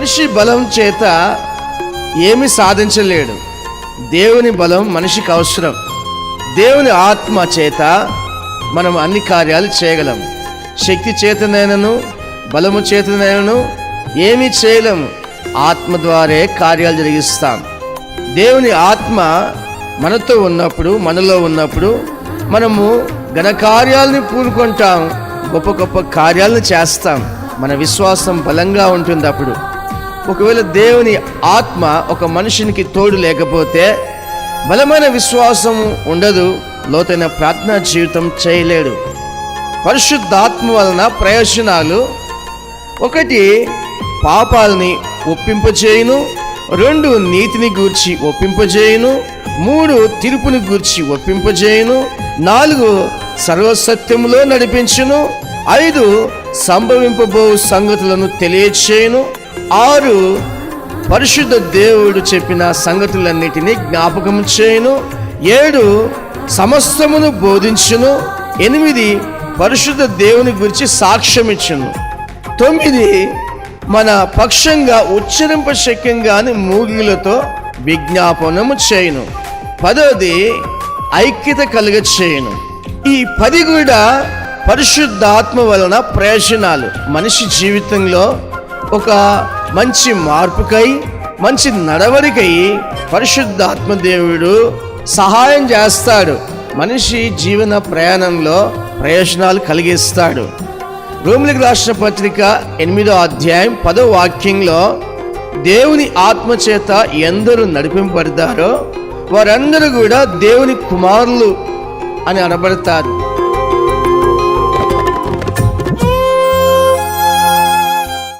మనిషి బలం చేత ఏమి సాధించలేడు. దేవుని బలం మనిషికి అవసరం. దేవుని ఆత్మ చేత మనం అన్ని కార్యాలు చేయగలం. శక్తి చేతనైనను బలము చేతనైనను ఏమీ చేయలేము. ఆత్మ ద్వారే కార్యాలు జరిగిస్తాం. దేవుని ఆత్మ మనతో ఉన్నప్పుడు మనలో ఉన్నప్పుడు మనము ఘనకార్యాలని పూనుకుంటాం. గొప్ప గొప్ప కార్యాలను చేస్తాం. మన విశ్వాసం బలంగా ఉంటుంది అప్పుడు. ఒకవేళ దేవుని ఆత్మ ఒక మనుషునికి తోడు లేకపోతే బలమైన విశ్వాసం ఉండదు లోతైన ప్రార్థనా జీవితం చేయలేడు. పరిశుద్ధాత్మ వలన ప్రయోజనాలు ఒకటి పాపాలని ఒప్పింపజేయును రెండు నీతిని గూర్చి ఒప్పింపజేయును మూడు తీర్పుని గూర్చి ఒప్పింపజేయును నాలుగు సర్వసత్యములో నడిపించును ఐదు సంభవింపబో సంగతులను తెలియచేయును ఆరు పరిశుద్ధ దేవుడు చెప్పిన సంగతులన్నిటినీ జ్ఞాపకం చేయును. ఏడు సమస్తమును బోధించును. ఎనిమిది పరిశుద్ధ దేవుని గురించి సాక్ష్యం ఇచ్చును తొమ్మిది మన పక్షంగా ఉచ్చరింప శక్యంగాని మూగిలతో విజ్ఞాపనము చేయను. పదోది ఐక్యత కలుగ చేయను. ఈ పది కూడా పరిశుద్ధాత్మ వలన ప్రయోజనాలు. మనిషి జీవితంలో ఒక మంచి మార్పుకై మంచి నడవడికై పరిశుద్ధాత్మ దేవుడు సహాయం చేస్తాడు. మనిషి జీవన ప్రయాణంలో ప్రయోజనాలు కలిగిస్తాడు. రోమిలికి రాష్ట్ర పత్రిక ఎనిమిదో అధ్యాయం పదో వాక్యంలో దేవుని ఆత్మ చేత ఎందరు నడిపింపబడతారో వారందరూ కూడా దేవుని కుమారులు అని అనబడతారు.